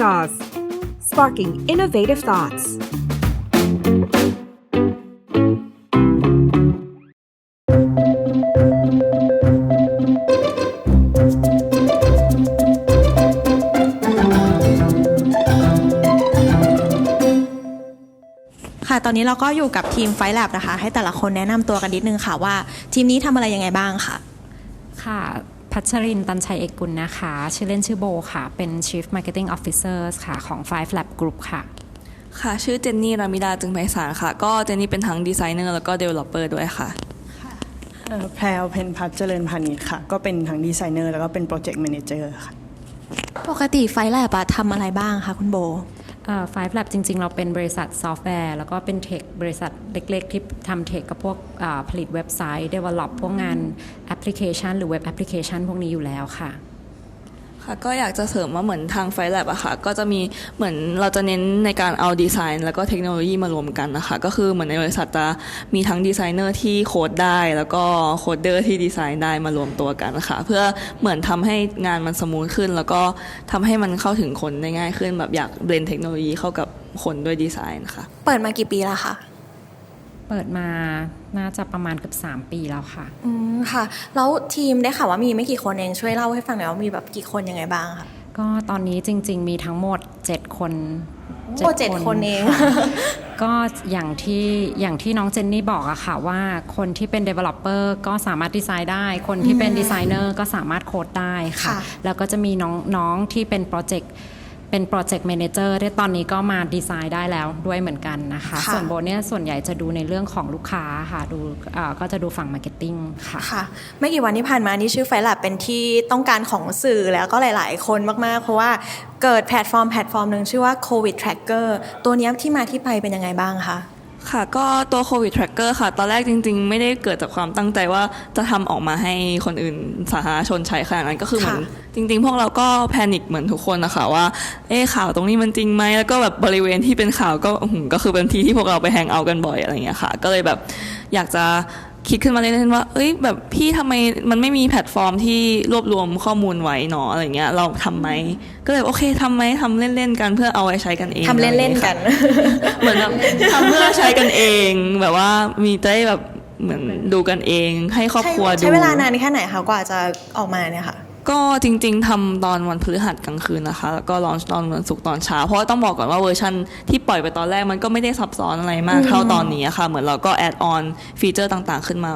Sauce, sparking innovative thoughts. ค่ะ ตอนนี้เราก็อยู่กับทีมไฟแลบนะคะ ให้แต่ละคนแนะนำตัวกันนิดนึงค่ะว่า ทีมนี้ทำอะไรยังไงบ้างค่ะ ค่ะ พัชรินทร์ตันชัยเอกกุลนะคะ ชื่อเล่นชื่อโบค่ะ เป็น Chief Marketing Officer ค่ะของ Five Lab Group ค่ะ ค่ะ ชื่อเจนนี่รามิดาจึงไพศาลค่ะ ก็เจนนี่เป็นทั้งดีไซเนอร์แล้วก็เดเวลลอปเปอร์ด้วยค่ะเอ่อแพรวเพนพัฒน์เจริญพานิชค่ะ ก็เป็นทั้งดีไซเนอร์แล้วก็เป็นโปรเจกต์แมเนเจอร์ค่ะ ปกติไฟแลบอะทำอะไรบ้างคะคุณโบ ไฟฟ์แลบจริง ๆ เราเป็นบริษัทซอฟต์แวร์ แล้วก็เป็นเทคบริษัทเล็ก ๆ ที่ทำเทคกับพวกอ่าผลิตเว็บไซต์ develop พวกงานแอปพลิเคชัน หรือเว็บแอปพลิเคชันพวกนี้อยู่แล้วค่ะ ค่ะก็อยากจะเสริมว่าเหมือนทางไฟแลบอะค่ะก็จะมีเหมือนเราจะเน้นในการเอาดีไซน์ แล้วก็เทคโนโลยีมารวมกันนะคะก็คือเหมือนในบริษัทจะมีทั้งดีไซเนอร์ที่โค้ดได้ แล้วก็โคดเดอร์ที่ดีไซน์ได้มารวมตัวกันค่ะเพื่อเหมือนทำให้งานมันสมูทขึ้น แล้วก็ทำให้มันเข้าถึงคนได้ง่ายขึ้น แบบอยากเบลนเทคโนโลยีเข้ากับคนด้วยดีไซน์ค่ะเปิดมากี่ปีแล้วคะเปิดมา น่าจะประมาณเกือบ3 ปีแล้วค่ะ อืมค่ะ แล้วทีมได้ข่าวว่ามีไม่กี่คนเองช่วยเล่าให้ฟังหน่อยว่ามีแบบกี่คนยังไงบ้างคะก็ตอนนี้จริง ๆ มีทั้งหมด 7 คนโอ้เจ็ดคนเองค่ะก็อย่างที่อย่างที่น้องเจนนี่บอกอะค่ะว่าคนที่เป็น developer ก็สามารถดีไซน์ได้ คนที่เป็นดีไซเนอร์ก็สามารถโค้ดได้ค่ะค่ะแล้วก็จะมีน้องน้องที่เป็นโปรเจกต์ เป็นโปรเจกต์ a ม a เจอร์ที่ตอนนี้ก็มาดีไซน์ได้แล้วด้วยเหมือนกันนะคะ ค่ะ ส่วนโบเนี่ยส่วนใหญ่จะดูในเรื่องของลูกค้าค่ะดูเอ่อก็จะดูฝั่งมาร์เก็ตติ้งค่ะ ค่ะไม่กี่วันที่ผ่านมานี่ชื่อไฟแลบเป็นที่ต้องการของสื่อแล้วก็หลาย ๆ คนมาก ๆ เพราะว่าเกิดแพลตฟอร์มแพลตฟอร์มหนึ่งชื่อว่า COVID Tracker ตัวเนี้ยที่มาที่ไปเป็นยังไงบ้างคะ ค่ะ ก็ตัว COVID tracker ค่ะ ตอนแรกจริง ๆ ไม่ได้เกิดจากความตั้งใจว่าจะทำออกมาให้คนอื่นสาธารณชนใช้ขนาดนั้นก็คือเหมือนค่ะ จริงๆ พวกเราก็แพนิคเหมือนทุกคนนะคะว่า เอ๊ะข่าวตรงนี้มันจริงไหมแล้วก็แบบบริเวณที่เป็นข่าวก็อื้อหือก็คือเป็นที่ที่พวกเราไปแฮงเอาท์กันบ่อยอะไรอย่างเงี้ยค่ะ ก็เลยแบบอยากจะคิดขึ้นมาเล่นๆว่า เอ้ย แบบพี่ทำไมมันไม่มีแพลตฟอร์มที่รวบรวมข้อมูลไว้หนออะไรเงี้ย เราทำไหม ก็เลยโอเคทำไหมทำเล่นๆกันเพื่อเอาไว้ใช้กันเองทำเล่นๆกัน เหมือนแบบทำเพื่อใช้กันเอง แบบว่ามีจะได้แบบเหมือนดูกันเอง ให้ครอบใช้ครัวดู ใช้เวลานานแค่ไหนคะกว่าจะออกมาเนี่ยค่ะ ก็จริง ๆทำตอนวันพฤหัสกลางคืนนะคะ แล้วก็ลอนตอนวันศุกร์ตอนเช้า เพราะว่าต้องบอกก่อนว่าเวอร์ชันที่ปล่อยไปตอนแรกมันก็ไม่ได้ซับซ้อนอะไรมากเท่าตอนนี้อะค่ะ เหมือนเราก็แอดออนฟีเจอร์ต่างๆ ขึ้นมา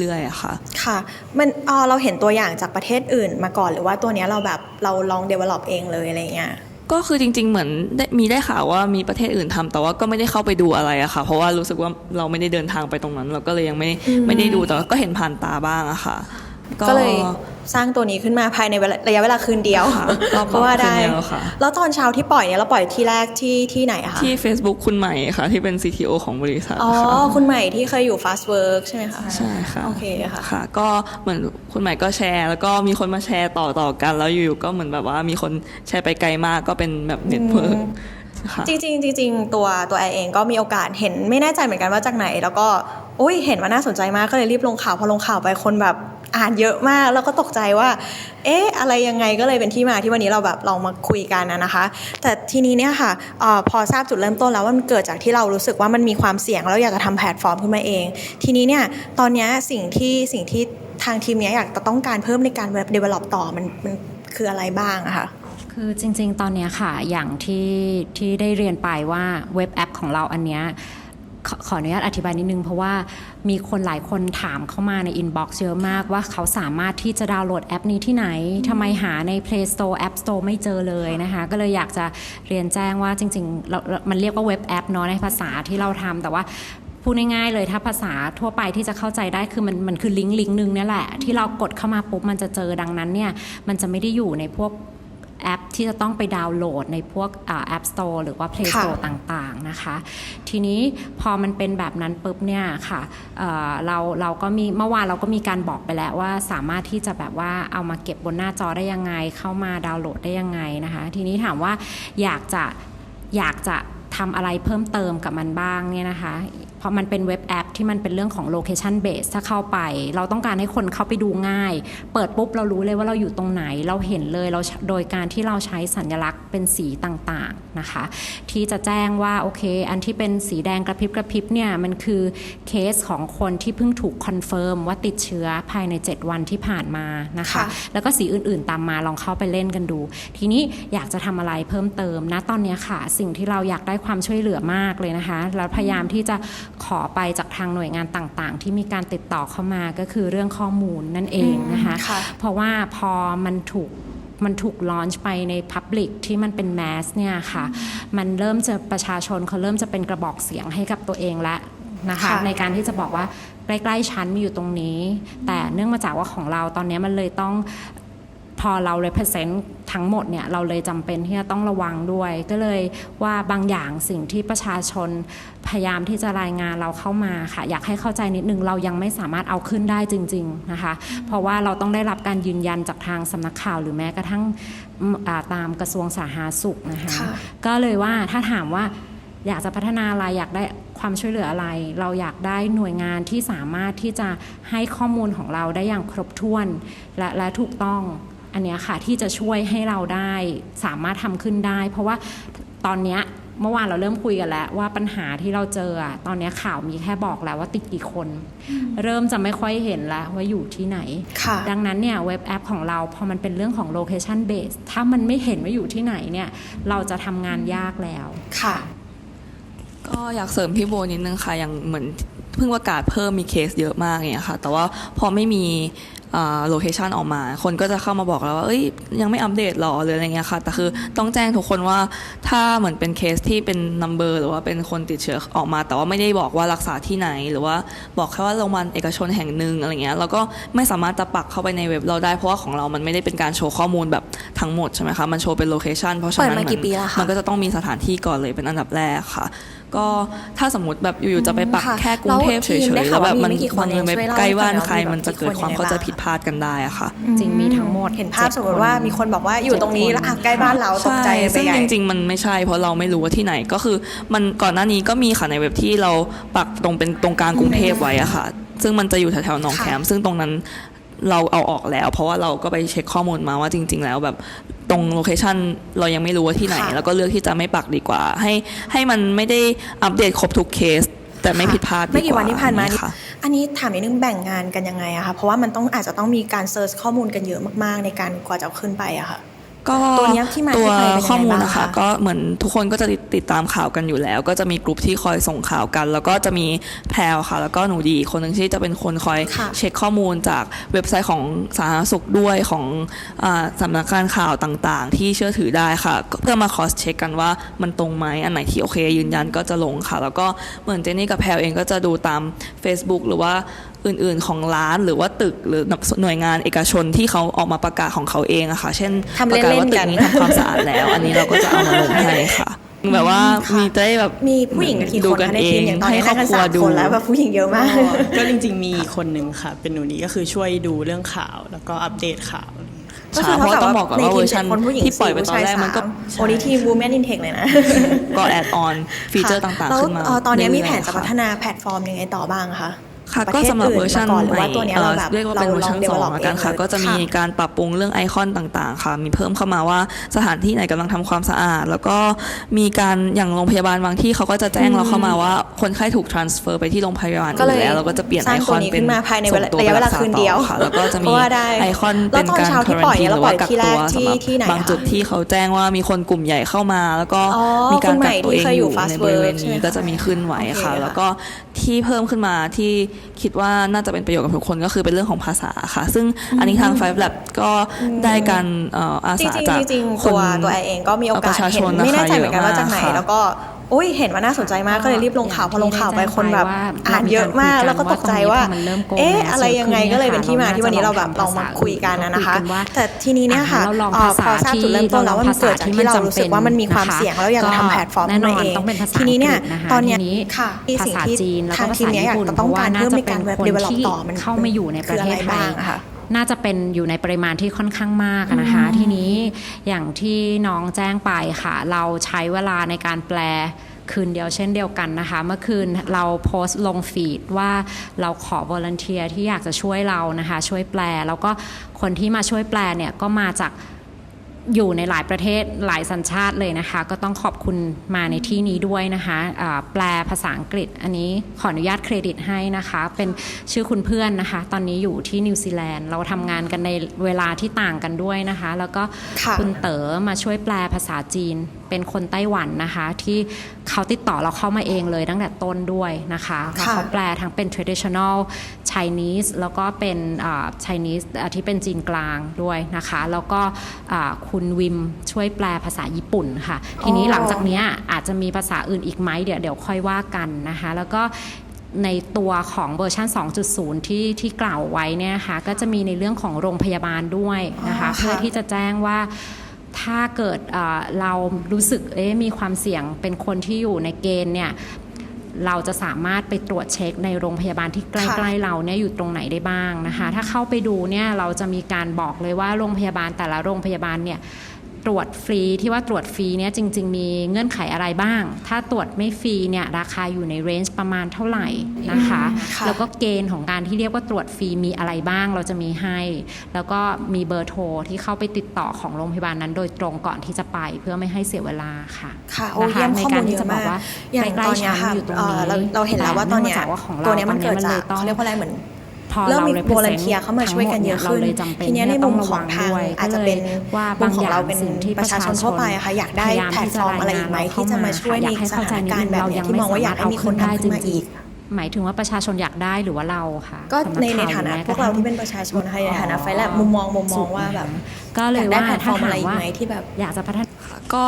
เรื่อยๆอะค่ะ ค่ะ มันเอ่อเราเห็นตัวอย่างจากประเทศอื่นมาก่อน หรือว่าตัวเนี้ยเราแบบเราลอง develop เองเลยอะไรเงี้ยก็คือจริง ๆ เหมือนได้มีได้ข่าวว่ามีประเทศอื่นทำแต่ว่าก็ไม่ได้เข้าไปดูอะไรอะค่ะ เพราะว่ารู้สึกว่าเราไม่ได้เดินทางไปตรงนั้น เราก็เลยยังไม่ไม่ได้ดูแต่ว่าก็เห็นผ่านตาบ้างอะค่ะ ก็เลยสร้างตัวนี้ขึ้นมาภายในเวลาระยะเวลาคืนเดียวค่ะก็เพราะว่าได้คืนเดียวค่ะแล้วตอนเช้าที่ปล่อยเนี่ยเราปล่อยที่แรกที่ที่ไหนอะคะที่ Facebook คุณใหม่ค่ะที่เป็น CTO ของบริษัทอ๋อค่ะคุณใหม่ที่เคยอยู่ Fast Work ใช่ไหมคะใช่ค่ะโอเคค่ะค่ะ ก็เหมือนคุณใหม่ก็แชร์ แล้วก็มีคนมาแชร์ต่อต่อกัน แล้วอยู่ๆก็เหมือนแบบว่ามีคนแชร์ไปไกลมากก็เป็นแบบเน็ตเวิร์กค่ะจริงๆจริงๆตัวตัวแอร์เองก็มีโอกาสเห็นไม่แน่ใจเหมือนกันว่าจากไหน แล้วก็อุ้ยเห็นว่าน่าสนใจมากก็เลยรีบลงข่าวพอลงข่าวไปคนแบบ อ่านเยอะมาก แล้วก็ตกใจว่า เอ๊ะอะไรยังไงก็เลยเป็นที่มาที่วันนี้เราแบบลองมาคุยกันนะนะคะ แต่ทีนี้เนี่ยค่ะออพอทราบจุดเริ่มต้นแล้วว่ามันเกิดจากที่เรารู้สึกว่ามันมีความเสี่ยงแล้วอยากจะทำแพลตฟอร์มขึ้นมาเอง ทีนี้เนี่ยตอนนี้สิ่งที่สิ่งที่ทางทีมเนี้ยอยากจะต้องการเพิ่มในการ develop ต่อมันมันคืออะไรบ้างอะคะคือจริง ๆ ตอนนี้ค่ะอย่างที่ที่ได้เรียนไปว่าเว็บแอปของเราอันเนี้ย ขอขออนุญาตอธิบายนิดนึง เพราะว่ามีคนหลายคนถามเข้ามาในอินบ็อกซ์เยอะมากว่าเขาสามารถที่จะดาวน์โหลดแอปนี้ที่ไหนทำไมหาใน Play Store App Store ไม่เจอเลยนะคะ ก็เลยอยากจะเรียนแจ้งว่าจริงๆเรามันเรียกว่าเว็บแอปเนาะในภาษาที่เราทำแต่ว่าพูดง่ายๆเลยถ้าภาษาทั่วไปที่จะเข้าใจได้คือมันมันคือลิงก์ลิงก์หนึ่งเนี่ยแหละ ที่เรากดเข้ามาปุ๊บมันจะเจอดังนั้นเนี่ยมันจะไม่ได้อยู่ในพวก แอปที่จะต้องไปดาวน์โหลดในพวกแอป Store หรือว่า Play ค่ะ Store ต่างๆนะคะ ทีนี้พอมันเป็นแบบนั้นปุ๊บเนี่ยค่ะเอ่อเราเราก็มีเมื่อวานเราก็มีการบอกไปแล้วว่าสามารถที่จะแบบว่าเอามาเก็บบนหน้าจอได้ยังไง เข้ามาดาวน์โหลดได้ยังไงนะคะ ทีนี้ถามว่าอยากจะอยากจะ ทำอะไรเพิ่มเติมกับมันบ้างเนี่ยนะคะพราะมันเป็นเว็บแอปที่มันเป็นเรื่องของ location base ถ้าเข้าไป เราต้องการให้คนเข้าไปดูง่าย เปิดปุ๊บเรารู้เลยว่าเราอยู่ตรงไหน เราเห็นเลยเราโดยการที่เราใช้สัญลักษณ์เป็นสีต่างๆนะคะ ที่จะแจ้งว่าโอเค อันที่เป็นสีแดงกระพริบกระพริบเนี่ยมันคือเคสของคนที่เพิ่งถูกคอนเฟิร์มว่าติดเชื้อภายใน 7 วันที่ผ่านมานะคะค่ะแล้วก็สีอื่นๆตามมาลองเข้าไปเล่นกันดู ทีนี้อยากจะทำอะไรเพิ่มเติมนะตอนเนี้ยค่ะ สิ่งที่เราอยากได้ความช่วยเหลือมากเลยนะคะ แล้วพยายามที่จะขอไปจากทางหน่วยงานต่างๆ ที่มีการติดต่อเข้ามาก็คือเรื่องข้อมูลนั่นเองนะคะค่ะเพราะว่าพอมันถูกมันถูกลอนช์ไปใน Public ที่มันเป็นแมสเนี่ยค่ะ มันเริ่มจะประชาชนเขาเริ่มจะเป็นกระบอกเสียงให้กับตัวเองแล้วนะคะค่ะในการที่จะบอกว่าใกล้ๆชั้นมีอยู่ตรงนี้ แต่เนื่องมาจากว่าของเราตอนนี้มันเลยต้อง พอเรา represent ทั้งหมดเนี่ยเราเลยจำเป็นที่จะต้องระวังด้วย ก็เลยว่าบางอย่างสิ่งที่ประชาชนพยายามที่จะรายงานเราเข้ามาค่ะ อยากให้เข้าใจนิดนึงเรายังไม่สามารถเอาขึ้นได้จริง ๆนะคะ เพราะว่าเราต้องได้รับการยืนยันจากทางสำนักข่าวหรือแม้กระทั่งอืมอ่าตามกระทรวงสาธารณสุขนะคะค่ะก็เลยว่าถ้าถามว่าอยากจะพัฒนาอะไรอยากได้ความช่วยเหลืออะไร เราอยากได้หน่วยงานที่สามารถที่จะให้ข้อมูลของเราได้อย่างครบถ้วน และและถูกต้อง อันเนี้ยค่ะที่จะช่วยให้เราได้สามารถทำขึ้นได้ เพราะว่าตอนเนี้ยเมื่อวานเราเริ่มคุยกันแล้วว่าปัญหาที่เราเจออะตอนเนี้ยข่าวมีแค่บอกแล้วว่าติดกี่คน เริ่มจะไม่ค่อยเห็นแล้วว่าอยู่ที่ไหนค่ะดังนั้นเนี่ยเว็บแอปของเราพอมันเป็นเรื่องของ location base ถ้ามันไม่เห็นว่าอยู่ที่ไหนเนี่ยเราจะทำงานยากแล้วค่ะ ก็อยากเสริมพี่โบนิดนึงค่ะอย่างเหมือน เพิ่งประกาศเพิ่มมีเคสเยอะมากอย่างเงี้ยค่ะ แต่ว่าพอไม่มีโลเคชันออกมา คนก็จะเข้ามาบอกเราว่า เอ้ย ยังไม่อัปเดตหรอหรืออะไรเงี้ยค่ะ แต่คือต้องแจ้งทุกคนว่า ถ้าเหมือนเป็นเคสที่เป็นนัมเบอร์หรือว่าเป็นคนติดเชื้อออกมา แต่ว่าไม่ได้บอกว่ารักษาที่ไหน หรือว่าบอกแค่ว่าโรงพยาบาลเอกชนแห่งหนึ่งอะไรเงี้ย เราก็ไม่สามารถจะปักเข้าไปในเว็บเราได้ เพราะว่าของเรา มันไม่ได้เป็นการโชว์ข้อมูลแบบทั้งหมดใช่ไหมคะ มันโชว์เป็นโลเคชันเพราะฉะนั้นเปิดมากี่ปีแล้วคะมันก็จะต้องมีสถานที่ก่อนเลยเป็นอันดับแรกค่ะ ก็ถ้าสมมติแบบอยู่ๆจะไปปักค่ะแค่กรุงเทพเฉยแล้วทีมได้ๆข่าแล้ววว่าแบบมันมีไม่กี่คนมันเองไปช่วยเล่าใกล้ให้ฟังบ้านหน่อยใครว่ามีมันจะเกิดกี่คนความยังไงเข้าใจบ้างผิดพลาดกันได้อะค่ะ จริงมีทั้งหมดเห็นภาพจ็ดสมมติว่าคนมีคนบอกว่าอยู่ตรงนี้แล้วอะใกล้บ้านเราตกใจใช่ไปซึ่งใหญ่จริง ๆ มันไม่ใช่เพราะเราไม่รู้ว่าที่ไหนก็คือ มันก่อนหน้านี้ก็มีค่ะในเว็บที่เราปักตรงเป็นตรงกลางกรุงเทพไว้อะค่ะ ซึ่งมันจะอยู่แถวๆหนองแขมซึ่งตรงนั้นเราเอาออกแล้ว เพราะว่าเราก็ไปเช็คข้อมูลมาว่าจริง ๆ แล้วแบบต รงโลเคชันเรายังไม่รู้ว่าที่ไหนค่ะแล้วก็เลือกที่จะไม่ปักดีกว่า ให้ให้มันไม่ได้อัปเดตครบทุกเคส แต่ไม่ผิดพลาดดีไม่กี่วันที่ผ่านมานี่นี่ค่ะอันนี้ถามนิดนึงแบ่งงานกันยังไงอะคะเพราะว่ามันต้องอาจจะต้องมีการเซิร์ชข้อมูลกันเยอะมากๆ ในการกว่าจะเอาขึ้นไปอะค่ะ ก็ตัวเนี้ยที่มาตัวที่ไปเป็นยังไงข้อมูลบ้างนะคะคะก็เหมือนทุกคนก็จะติดติดตามข่าวกันอยู่แล้ว ก็จะมีกลุ่มที่คอยส่งข่าวกัน แล้วก็จะมีแพรวค่ะ แล้วก็หนูดีอีกคนหนึ่งที่จะเป็นคนคอยค่ะเช็คข้อมูลจากเว็บไซต์ของสาธารณสุขด้วยของอาสำนักงานข่าวต่างๆ ที่เชื่อถือได้ค่ะก็เพื่อมาคอสเช็คกันว่ามันตรงไหมอันไหนที่โอเคยืนยันก็จะลงค่ะ แล้วก็เหมือนเจนนี่กับแพรวเองก็จะดูตาม Facebook หรือว่า อื่นๆของร้านหรือว่าตึกหรือหน่วยงานเอกชนที่เขาออกมาประกาศของเขาเองอะค่ะ เช่นทำประกาศว่าเล่นๆตึกักนนี้ทำความสะอาดแล้ว อันนี้เราก็จะเอามาลงให้ค่ะแบบว่าค่ะมีจะได้แบบมีผู้หญิงกี่ดูคนกันคะในเอทีมงอย่างตอนให้นี้ครนั่องบกันครัวสามดูคนแล้วแบบผู้หญิงเยอะมาก ก็จริง ๆ มีคนหนึ่งค่ะ เป็นหนูนี้ก็คือช่วยดูเรื่องข่าวแล้วก็อัปเดตข่าวอะไรอย่างเงี้ยค่ะก็ใช่คือเพราะว่าต้องบอกก่อนว่าเวอร์ชันใทีมจ็ดคนผู้หญิงที่ปล่อยไปตอนแรกสี่มันก็ผู้ชายสาโอ้นี่ทีม Women in Tech เลยนะ ก็แอดออนฟีเจอร์ค่ะต่างแล้วๆขึ้นมาเอ่อตอนนี้มีแผนเรื่จะอยๆพัฒค่ะนาแพลตฟอร์มยังไงต่อบ้างคะ ค่ะปก็ระเทศสำหรับอื่นเวอร์ชันมาก่อนหรือใหม่ว่าตัวเนี้ยเอ่เราอแบบเรียกว่าเป็นเวอร์ชันเราสลอองงแล้วกันค่ะ develop ก็จะมีเองเลยการปรับปรุงเรื่องไอคอนต่างๆ ค่ะ มีเพิ่มเข้ามาว่าสถานที่ไหนกำลังทำความสะอาด แล้วก็มีการอย่างโรงพยาบาลบางที่เขาก็จะแจ้งเราเข้ามาว่าคนไข้ถูก transfer ไปที่โรงพยาบาลก็เลยอื่นแล้วเราก็จะเปลี่ยนสไอร้างคอนตัวนี้เป็นขึ้นมาภายในเวลาส่งตัวระยะเวลาไปรักษคืนเดียวต่อค่ะแล้วก็จะเพมีราะว่าได้ไอคอนแล้เป็วนตอนการเช้าที่ปล่อยเนี่ยหรือว่าเราปล่อยกักที่แรตักวที่สำหรับที่ไหนบางอะจุดที่เขาแจ้งว่ามีคนกลุ่มใหญ่เข้ามา แล้วก็อ๋อมีการคุณใหม่กักตัวเองที่เคยออยู่ยู่ Fast ในบริเวณ Work ใช่ไหมนี้คะก็จะมีขึ้นไหวโอเคค่ะค่ะ แล้วก็ที่เพิ่มขึ้นมาที่คิดว่าน่าจะเป็นประโยชน์กับทุกคนก็คือเป็นเรื่องของภาษาค่ะ ซึ่งอันนี้ทาง Five Lab ก็ได้การเอ่ออาจริสางจากๆจริงๆคตันวตัวแอร์เองก็มีโอกาสประชาชเห็นนนะคะไม่แน่ใจเหมือนกันว่าจากไหนเยอะมากค่ะแล้วก็ อุ้ยเห็นว่าน่าสนใจมากก็เลยรีบลงข่าวพอลงข่าวไปคนแบบว่าอ่านเยอะมากเรามีการคุยกันแล้วก็ตกใจว่าว่าตรงนี้พอมันเริ่มโกงเอ๊ะแล้วอะไรยังไงคือก็เลยเป็นที่มาเนี่ยที่วันนี้เราแบบลเราองน่าจะมาคุยกันนะนะคะคุยกันว่าแต่ทีนี้เนี่ยค่ะอะเราลองเอ่อภาษาพอทราบที่จุดเริ่มต้นแล้วว่ามันเกิดจากที่เรารู้สึกว่ามันมีความนะคะเสี่ยงแล้วอยากจะทำแพลตฟอร์มแน่นอนขึ้มาเองต้องเป็นภาษาทีนี้เนี่ยอังกฤษนะคะตอนเนี้ยทีนี้ค่ะที่ภาสิ่งษาที่จีนแล้วก็ทางภาทีมษาเนี้ยญี่อยากปุ่นจะต้องการเพิ่มในการพะเว็บว่เดเวน่ลจะลอปเป็นคนต่อมันที่เข้ามาอยู่ในประเทศคืออะไรไทบ้ายงอะคะ น่าจะเป็นอยู่ในปริมาณที่ค่อนข้างมากอะนะคะ ทีนี้อย่างที่น้องแจ้งไปค่ะ เราใช้เวลาในการแปลคืนเดียวเช่นเดียวกันนะคะ เมื่อคืนเราโพสต์ลงฟีดว่าเราขอ volunteer ที่อยากจะช่วยเรานะคะ ช่วยแปล แล้วก็คนที่มาช่วยแปลเนี่ยก็มาจาก อยู่ในหลายประเทศหลายสัญชาติเลยนะคะ ก็ต้องขอบคุณมาในที่นี้ด้วยนะคะอ่าแปลภาษาอังกฤษ อันนี้ขออนุญาตเครดิตให้นะคะ เป็นชื่อคุณเพื่อนนะคะ ตอนนี้อยู่ที่นิวซีแลนด์เราทำงานกันในเวลาที่ต่างกันด้วยนะคะ แล้วก็ค่ะณเต๋อมาช่วยแปลภาษาจีน เป็นคนไต้หวันนะคะ ที่เขาติดต่อเราเข้ามาเองเลยตั้งแต่ต้นด้วยนะคะแล้วค่ะเขาแปลทั้งเป็น traditional Chinese แล้วก็เป็นอ่า Chinese อ่าที่เป็นจีนกลางด้วยนะคะ แล้วก็อ่าคุณวิมช่วยแปลภาษาญี่ปุ่นค่ะ ทีนี้อ๋อหลังจากเนี้ยอาจจะมีภาษาอื่นอีกไหมเดี๋ยวเดี๋ยวค่อยว่ากันนะคะ แล้วก็ในตัวของเวอร์ชัน2.0 ที่ที่กล่าวไว้เนี่ยนะคะก็จะมีในเรื่องของโรงพยาบาลด้วยนะคะอ๋อค่ะเพื่อที่จะแจ้งว่า ถ้าเกิดเรารู้สึกมีความเสี่ยงเป็นคนที่อยู่ในเกณฑ์เนี่ยเราจะสามารถไปตรวจเช็คในโรงพยาบาลที่ใกล้ๆเราเนี่ยอยู่ตรงไหนได้บ้างนะคะ ถ้าเข้าไปดูเนี่ยเราจะมีการบอกเลยว่าโรงพยาบาลแต่ละโรงพยาบาลเนี่ย ตรวจฟรีที่ว่าตรวจฟรีเนี่ยจริง ๆ มีเงื่อนไขอะไรบ้าง ถ้าตรวจไม่ฟรีเนี่ยราคาอยู่ในเรนจ์ประมาณเท่าไหร่นะคะค่ะแล้วก็เกณฑ์ของการที่เรียกว่าตรวจฟรีมีอะไรบ้างเราจะมีให้ แล้วก็มีเบอร์โทรที่เข้าไปติดต่อของโรงพยาบาลนั้น โดยตรงก่อนที่จะไปเพื่อไม่ให้เสียเวลาค่ะค่ะโอ้นะคะเยี่ยมในข้อการมูลที่เยจะอะบอกมากว่าอย่างใกล้ตอนๆเนี้ฉัยนค่ะอยู่ตรงเอ่นี้อเราเราเห็นแล้วว่าตอนเนี้ยแนื่งจากว่าของเราตัวเนี้ยมันเกิดจากตอเขาเรียกว่าอะไรเหมือน พอเริ่มเรามี represent volunteer เข้ามาช่วยกันเยอะขึ้นเราเลยจำเป็นทีเนี้ยในมุมของทางด้วยอาจจะเป็นก็ลยว่ามุบามงขอองย่างเราเป็นสิ่งที่ประชาชนทั่วไปอะค่ะอยากได้พยมแพลตฟอร์มอะไรอีกไหมที่จะมาช่วยในอยากให้เข้าใจนิดสถานการณ์นึงเรายังแบบเนี้ยที่มองว่าอยากให้มีคนทำขึ้นมาอีกหมายถึงว่าประชาชนอยากได้หรือว่าเราค่ะ ก็สำหรับในในข่ฐานะหรือพวกเราที่เป็นประชาชนค่ะในฐานะไฟแลบมุมมองมุมมองว่าแบบ ก็เลยอยากได้ว่าแพลตฟอร์มถ้าอะไรถามอีกว่าไหมที่แบบอยากจะพัฒนาก็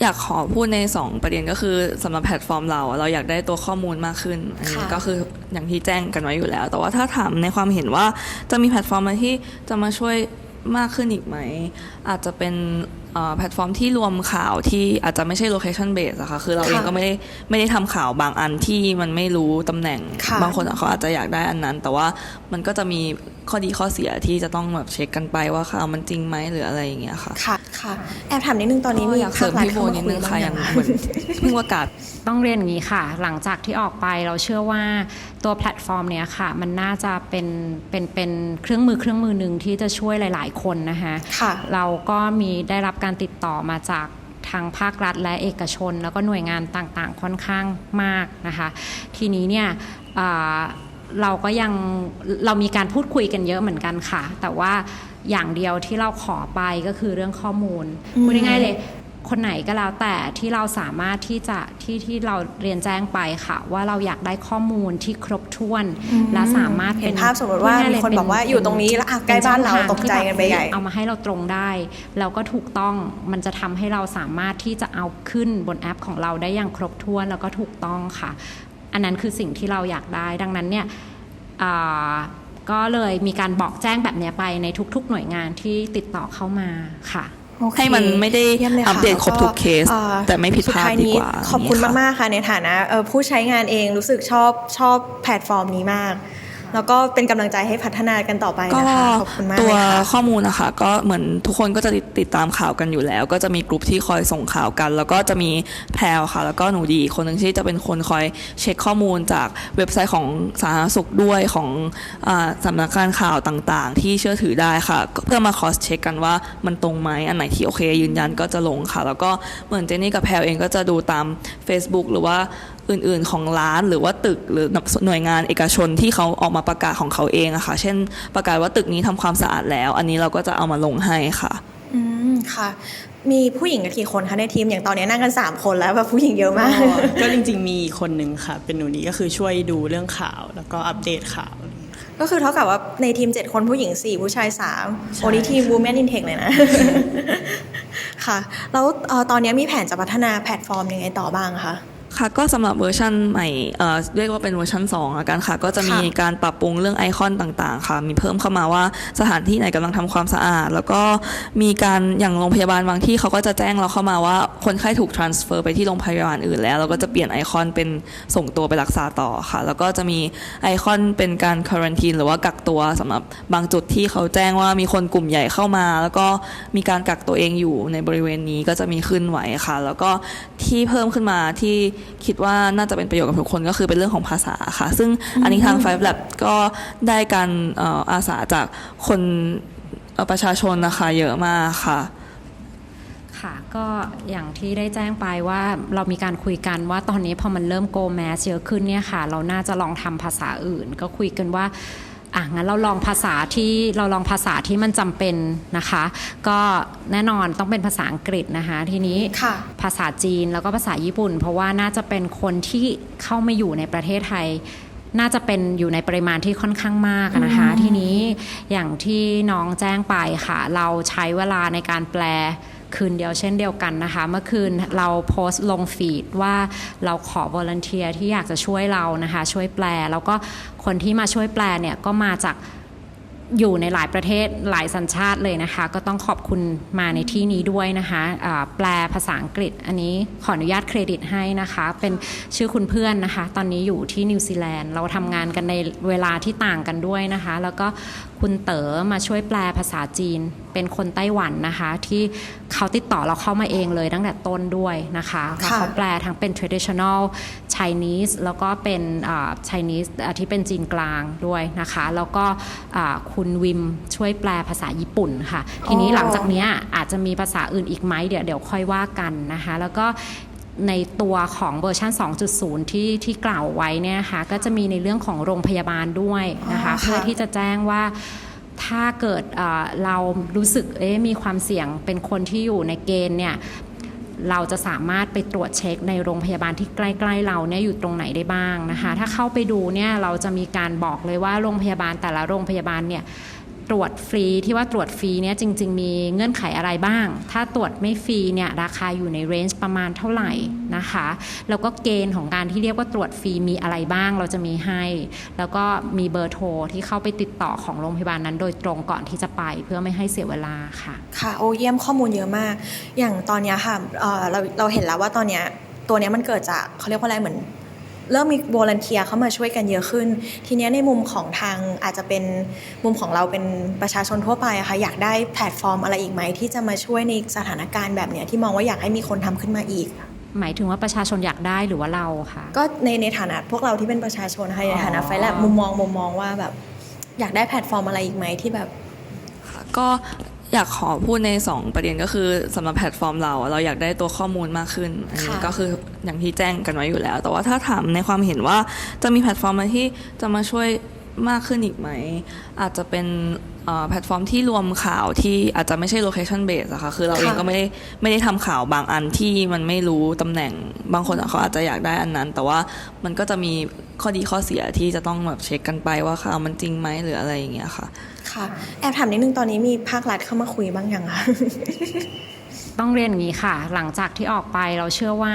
อยากขอพูดใน 2 ประเด็นก็คือสำหรับแพลตฟอร์มเราอะเราอยากได้ตัวข้อมูลมากขึ้นอันนี้ค่ะก็คืออย่างที่แจ้งกันไว้อยู่แล้ว แต่ว่าถ้าถามในความเห็นว่าจะมีแพลตฟอร์มอะไรที่จะมาช่วยมากขึ้นอีกไหม อาจจะเป็นเอ่อ แพลตฟอร์มที่รวมข่าวที่อาจจะไม่ใช่ location base อะค่ะ คือเราเองค่ะก็ไม่ได้ไม่ได้ทำข่าวบางอันที่มันไม่รู้ตำแหน่งค่ะบางคนอะเขาอาจจะอยากได้อันนั้น แต่ว่ามันก็จะมีข้อดีข้อเสียที่จะต้องแบบเช็คกันไปว่าข่าวมันจริงไหมหรืออะไรอย่างเงี้ยค่ะ ค่ะค่ะแอบถามนิดนึงตอนนี้ก็มีอยากเสริมภาครัฐพี่โบเข้ามานิดคุนึยงบ้างค่ะอยัย่างงคะเหมือนเพิ่งประกาศต้องเรียนอย่างนี้ค่ะ หลังจากที่ออกไปเราเชื่อว่าตัวแพลตฟอร์มเนี้ยค่ะ มันน่าจะเป็นเป็นเป็นเครื่องมือเครื่องมือหนึ่งที่จะช่วยหลาย ๆ คนนะคะค่ะเราก็มีได้รับการการติดต่อมาจากทางภาครัฐและเอกชน แล้วก็หน่วยงานต่างๆ ค่อนข้างมากนะคะ ทีนี้เนี่ยเราก็ยังเรามีการพูดคุยกันเยอะเหมือนกันค่ะ แต่ว่าอย่างเดียวที่เราขอไปก็คือเรื่องข้อมูลมพูดง่ายๆเลย คนไหนก็แล้วแต่ที่เราสามารถที่จะที่ที่เราเรียนแจ้งไปค่ะ ว่าเราอยากได้ข้อมูลที่ครบถ้วน และสามารถเห็เป็นภาพสมมติว่าพูดง่ยๆมีคนเลบอกว่าอยู่ตรงนี้แล้วอะใกล้บ้านเราตกใจกันไปใหญ่เอามาให้เราตรงได้แล้วก็ถูกต้องมันจะทำให้เราสามารถที่จะเอาขึ้นบนแอปของเราได้อย่างครบถ้วนแล้วก็ถูกต้องค่ะ อันนั้นคือสิ่งที่เราอยากได้ ดังนั้นเนี่ยอ่าก็เลยมีการบอกแจ้งแบบเนี้ยไปในทุก ๆ หน่วยงานที่ติดต่อเข้ามาค่ะโอเค ให้มันไม่ได้ยี่ยลยค่ะอัปเดตครบทุกเคสอ่อแต่ไม่ผิดพลาดสุท้ยดีนี้กว่า ขอบคุณอย่างเงี้ยค่ะมาก ๆ ค่ะ ในฐานะเอ่อผู้ใช้งานเองรู้สึกชอบชอบแพลตฟอร์มนี้มาก แล้วก็เป็นกำลังใจให้พัฒนากันต่อไปก็นะคะขอบคุณมากตัเลวยค่ะข้อมูลนะคะก็เหมือนทุกคนก็จะติดติดตามข่าวกันอยู่แล้ว ก็จะมีกลุ่มที่คอยส่งข่าวกัน แล้วก็จะมีแพรวค่ะ แล้วก็หนูดีอีกคนหนึ่งที่จะเป็นคนคอยเช็คข้อมูลจากเว็บไซต์ของสาธารณสุขด้วยของอาสำนักงานข่าวต่างๆ ที่เชื่อถือได้ค่ะก็เพื่อมาคอสเช็คกันว่ามันตรงไหมอันไหนที่โอเคยืนยันก็จะลงค่ะ แล้วก็เหมือนเจนนี่กับแพรวเองก็จะดูตาม Facebook หรือว่า อื่นๆของร้านหรือว่าตึกหรือหน่วยงานเอกชนที่เขาออกมาประกาศของเขาเองอะค่ะ เช่นประกาศว่าตึกนี้ทำความสะอาดแล้ว อันนี้เราก็จะเอามาลงให้ค่ะ อืมค่ะ มีผู้หญิงกันกี่คนคะในทีมอย่างตอนนี้นั่งกัน 3 คนแล้วแบบผู้หญิงเยอะมาก ก็จริง ๆ มีอีกคนหนึ่งค่ะ เป็นหนูนี้ก็คือช่วยดูเรื่องข่าว แล้วก็อัปเดตข่าวอะไรอย่างเงี้ยค่ะก็คือเท่ากับว่าในทีม 7 คนผู้หญิง 4 ผู้ชาย3ใช่โอ้นี่ทีม Women in Tech เลยนะ ค่ะ แล้วเอ่อตอนนี้มีแผนจะพัฒนาแพลตฟอร์มยังไงต่อบ้างคะ ค่ะก็สำหรับเวอร์ชันใหม่เอ่อเรียกว่าเป็นเวอร์ชัน2ละกันค่ะ ก็จะมีค่ะการปรับปรุงเรื่องไอคอนต่างๆ ค่ะ มีเพิ่มเข้ามาว่าสถานที่ไหนกำลังทำความสะอาด แล้วก็มีการอย่างโรงพยาบาลบางที่เขาก็จะแจ้งเราเข้ามาว่าคนไข้ถูก transfer ไปที่โรงพยาบาลอื่นแล้วเราก็จะเปลี่ยนไอคอนเป็นส่งตัวไปรักษาต่อค่ะ แล้วก็จะมีไอคอนเป็นการควอนตีนหรือว่ากักตัวสำหรับบางจุดที่เขาแจ้งว่ามีคนกลุ่มใหญ่เข้ามา แล้วก็มีการกักตัวเองอยู่ในบริเวณนี้ก็จะมีขึ้นไหวค่ะ แล้วก็ที่เพิ่มขึ้นมาที่คิดว่าน่าจะเป็นประโยชน์กับทุกคนก็คือเป็นเรื่องของภาษาค่ะ ซึ่งอันนี้ทาง Five Lab ก็ได้การเอ่ออาสาจากคนเอ่อประชาชนนะคะเยอะมากค่ะค่ะก็อย่างที่ได้แจ้งไปว่าเรามีการคุยกันว่าตอนนี้พอมันเริ่มโกแมสเยอะขึ้นเนี่ยค่ะ เราน่าจะลองทำภาษาอื่น ก็คุยกันว่า อะงั้นเราลองภาษาที่เราลองภาษาที่มันจำเป็นนะคะ ก็แน่นอนต้องเป็นภาษาอังกฤษนะคะทีนี้ค่ะภาษาจีนแล้วก็ภาษาญี่ปุ่น เพราะว่าน่าจะเป็นคนที่เข้ามาอยู่ในประเทศไทย น่าจะเป็นอยู่ในปริมาณที่ค่อนข้างมากอะนะคะ ทีนี้อย่างที่น้องแจ้งไปค่ะ เราใช้เวลาในการแปล คืนเดียวเช่นเดียวกันนะคะ เมื่อคืนเราโพสต์ลงฟีดว่าเราขอ volunteer ที่อยากจะช่วยเรานะคะ ช่วยแปล แล้วก็คนที่มาช่วยแปลเนี่ยก็มาจากอยู่ในหลายประเทศหลายสัญชาติเลยนะคะ ก็ต้องขอบคุณมาในที่นี้ด้วยนะคะแปลภาษาอังกฤษ อันนี้ขออนุญาตเครดิตให้นะคะ เป็นชื่อคุณเพื่อนนะคะ ตอนนี้อยู่ที่นิวซีแลนด์เราทำงานกันในเวลาที่ต่างกันด้วยนะคะ แล้วก็คุณเต๋อมาช่วยแปลภาษาจีน เป็นคนไต้หวันนะคะ ที่เขาติดต่อเราเข้ามาเองเลยตั้งแต่ต้นด้วยนะคะแล้วค่ะเขาแปลทั้งเป็น traditional Chinese แล้วก็เป็นอ่า Chinese อ่าที่เป็นจีนกลางด้วยนะคะ แล้วก็อ่าคุณวิมช่วยแปลภาษาญี่ปุ่นค่ะ ทีนี้อ๋อหลังจากเนี้ยอาจจะมีภาษาอื่นอีกไหมเดี๋ยวเดี๋ยวค่อยว่ากันนะคะ แล้วก็ ในตัวของเวอร์ชัน2.0 ที่ที่กล่าวไว้เนี่ยนะคะก็จะมีในเรื่องของโรงพยาบาลด้วยนะคะอ๋อค่ะเพื่อที่จะแจ้งว่าถ้าเกิดเอ่อเรารู้สึกเอ๊ะมีความเสี่ยงเป็นคนที่อยู่ในเกณฑ์เนี่ยเราจะสามารถไปตรวจเช็คในโรงพยาบาลที่ใกล้ ๆ เราเนี่ยอยู่ตรงไหนได้บ้างนะคะ ถ้าเข้าไปดูเนี่ยเราจะมีการบอกเลยว่าโรงพยาบาลแต่ละโรงพยาบาลเนี่ย ตรวจฟรีที่ว่าตรวจฟรีเนี่ยจริง ๆ มีเงื่อนไขอะไรบ้าง ถ้าตรวจไม่ฟรีเนี่ยราคาอยู่ในเรนจ์ประมาณเท่าไหร่นะคะแล้วก็เกณฑ์ของการที่เรียกว่าตรวจฟรีมีอะไรบ้างเราจะมีให้ แล้วก็มีเบอร์โทรที่เข้าไปติดต่อของโรงพยาบาลนั้น โดยตรงก่อนที่จะไปเพื่อไม่ให้เสียเวลาค่ะ ค่ะโอ้เยี่ยมข้อมูลเยอะมาก อย่างตอนนี้ค่ะเอ่อเราเราเห็นแล้วว่าตอนเนี้ยตัวเนี้ยมันเกิดจากเขาเรียกว่าอะไรเหมือน เริ่มมีวอลเนเทียเข้ามาช่วยกันเยอะขึ้น ทีเนี้ยในมุมของทางอาจจะเป็นมุมของเราเป็นประชาชนทั่วไปอะค่ะอยากได้แพลตฟอร์มอะไรอีกไหมที่จะมาช่วยในสถานการณ์แบบเนี้ยที่มองว่าอยากให้มีคนทำขึ้นมาอีกหมายถึงว่าประชาชนอยากได้หรือว่าเราค่ะ ก็ในในฐานะพวกเราที่เป็นประชาชนนะคะในฐานะไฟแลบมุมมองมุมมองว่าแบบอยากได้แพลตฟอร์มอะไรอีกไหมที่แบบ ก็ อยากขอพูดใน 2 ประเด็นก็คือสำหรับแพลตฟอร์มเราอะเราอยากได้ตัวข้อมูลมากขึ้นอันนี้ค่ะก็คืออย่างที่แจ้งกันไว้อยู่แล้ว แต่ว่าถ้าถามในความเห็นว่าจะมีแพลตฟอร์มอะไรที่จะมาช่วย มากขึ้นอีกไหม อาจจะเป็นเอ่อแพลตฟอร์มที่รวมข่าวที่อาจจะไม่ใช่ location base อะค่ะคือเราเองค่ะก็ไม่ได้ไม่ได้ทำข่าวบางอันที่มันไม่รู้ตำแหน่งบางคนอะเขาอาจจะอยากได้อันนั้น แต่ว่ามันก็จะมีข้อดีข้อเสียที่จะต้องแบบเช็คกันไปว่าข่าวมันจริงไหมหรืออะไรอย่างเงี้ยค่ะ ค่ะ แอบถามนิดนึงตอนนี้มีภาครัฐเข้ามาคุยบ้างยังคะ ต้องเรียนอย่างนี้ค่ะ หลังจากที่ออกไปเราเชื่อว่า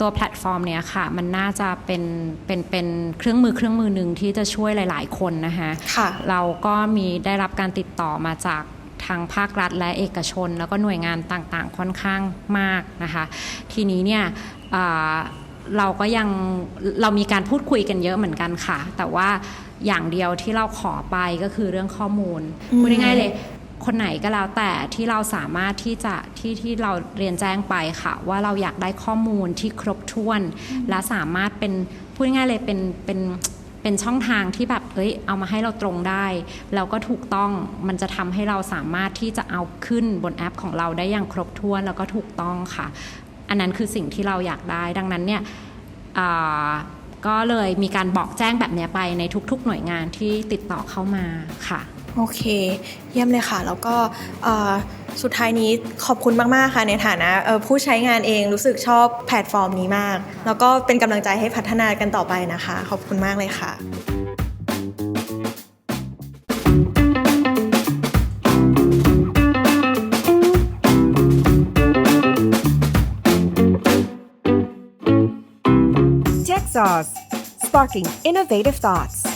ตัวแพลตฟอร์มเนี้ยค่ะ มันน่าจะเป็นเป็นเป็นเครื่องมือเครื่องมือหนึ่งที่จะช่วยหลาย ๆ คนนะคะค่ะเราก็มีได้รับการติดต่อมาจากทางภาครัฐและเอกชน แล้วก็หน่วยงานต่างๆ ค่อนข้างมากนะคะ ทีนี้เนี่ยอ่าเราก็ยังเรามีการพูดคุยกันเยอะเหมือนกันค่ะ แต่ว่าอย่างเดียวที่เราขอไปก็คือเรื่องข้อมูลอืมพูดง่ายๆเลย คนไหนก็แล้วแต่ที่เราสามารถที่จะที่ที่เราเรียนแจ้งไปค่ะ ว่าเราอยากได้ข้อมูลที่ครบถ้วน และสามารถเป็นพูดง่ายๆเลยเป็นเป็นเป็นช่องทางที่แบบเอ้ยเอามาให้เราตรงได้แล้วก็ถูกต้องมันจะทำให้เราสามารถที่จะเอาขึ้นบนแอปของเราได้อย่างครบถ้วนแล้วก็ถูกต้องค่ะ อันนั้นคือสิ่งที่เราอยากได้ดังนั้นเนี่ยอ่าก็เลยมีการบอกแจ้งแบบเนี้ยไปในทุกๆ หน่วยงานที่ติดต่อเข้ามาค่ะ โอเค เยี่ยมเลยค่ะ แล้วก็สุดท้ายนี้ขอบคุณมาก ๆ ค่ะ ในฐานะผู้ใช้งานเองรู้สึกชอบแพลตฟอร์มนี้มาก แล้วก็เป็นกำลังใจให้พัฒนากันต่อไปนะคะ ขอบคุณมากเลยค่ะ Tech Sauce, sparking innovative thoughts.